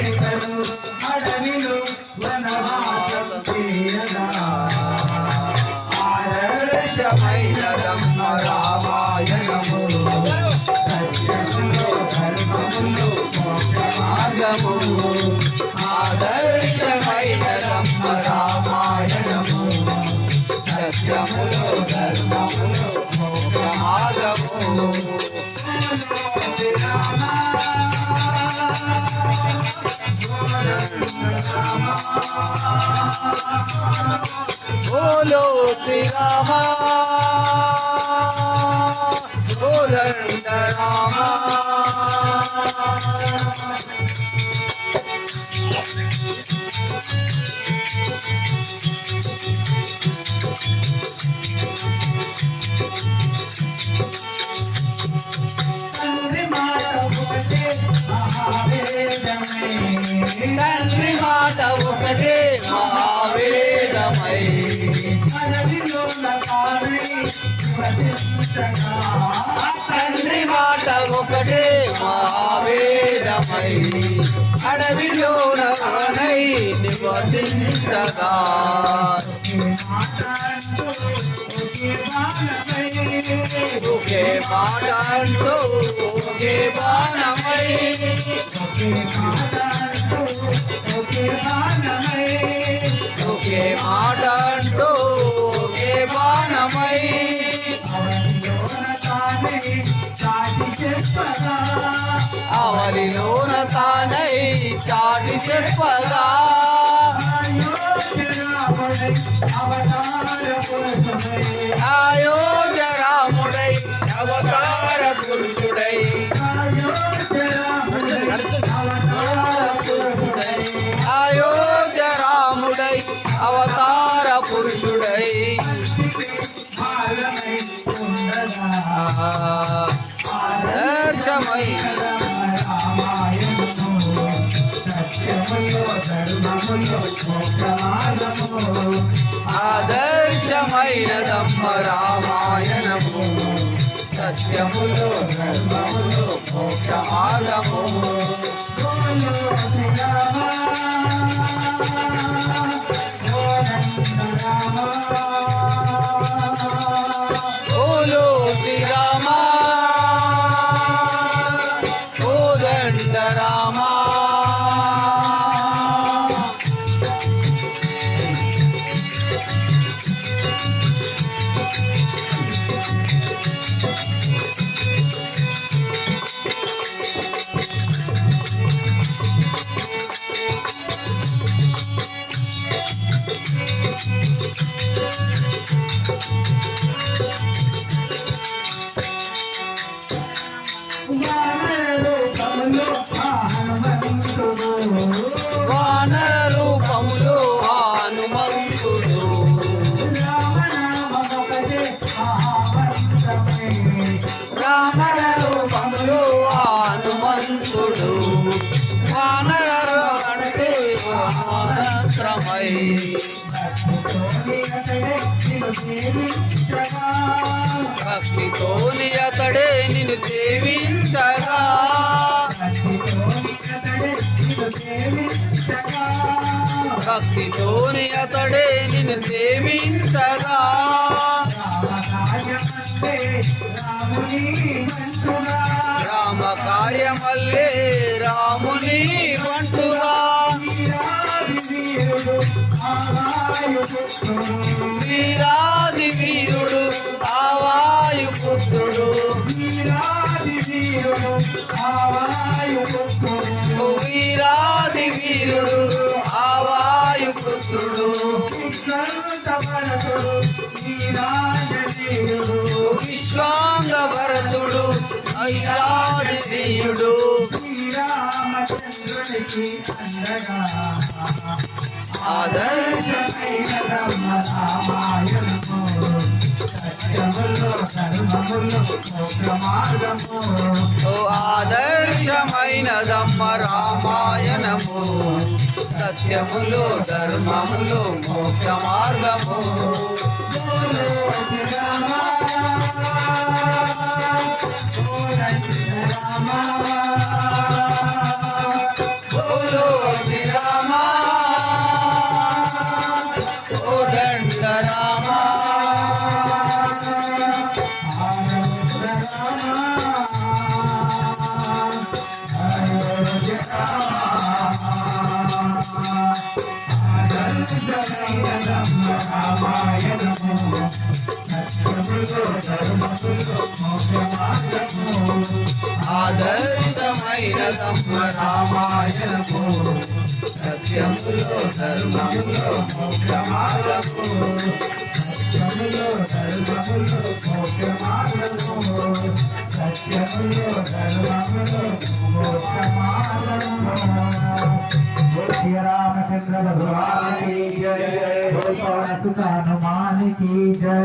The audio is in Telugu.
లేఖలు అడవిలో వనవాసం చేయగా ఆదర్శమైనదమ్మ రామాయణము సత్యములో ధర్మములో మోక్ష మార్గము ఆదర్శమైనదమ్మ రామాయణము సత్యములో ధర్మములో మోక్ష మార్గము బోలో శ్రీరామ బోలండ రామ తండ్రి తండ్రి మాట ఒకటే మహావేదమై తండ్రి మాట ఒకటే మహావేదమై అడవిలోన నై నివసించగా ఒకే మాట అంటూ ఒకే బాణమై ఒకే మాట అవలి నూన తానై చాటి చెప్పగా అయోధ్య రాముడై అవతార పురుషుడై. అయోధ్య రాముడై అవతార పురుషుడై. ఆదర్శమై ఆదర్శమైనదమ్మ రామాయణము సత్యములో ధర్మములో మోక్ష మార్గము ఓలో వానర రూపములు హనుమంతుడు రామర రూపములో హనుమంతుడు వానర అంటే మహానత్రమై భక్తితోని అతడే నిన్ను దేవి భక్తితోని అతడే నిన్ను సేవించగా. రామ కార్యమల్లే రాముని వంటుగా. వీరాది వీరుడు ఆవాయు పుత్రుడు వీరాది వీరుడు ఆవాయు పుత్రుడు. విశ్వాంగ భరతుడు ఐరాది దీయుడు శ్రీరామచంద్రుడికి అండగా ఆదర్శమైన రామాయణము ఓ ఆదర్శమైన దమ్మ రామాయణ పయనము సత్యములో ధర్మములో మోక్ష మార్గము రామ ఆదర్శమైన బ్రహ్మ రామాయణము సత్యములో ధర్మములో మోక్ష మార్గము సత్యములో ధర్మములో మోక్ష మార్గము సత్యములో ధర్మములో మోక్ష మార్గము శ్రీ రామచంద్ర భగవాన్ की जय बोल पवन सुत हनुमान की जय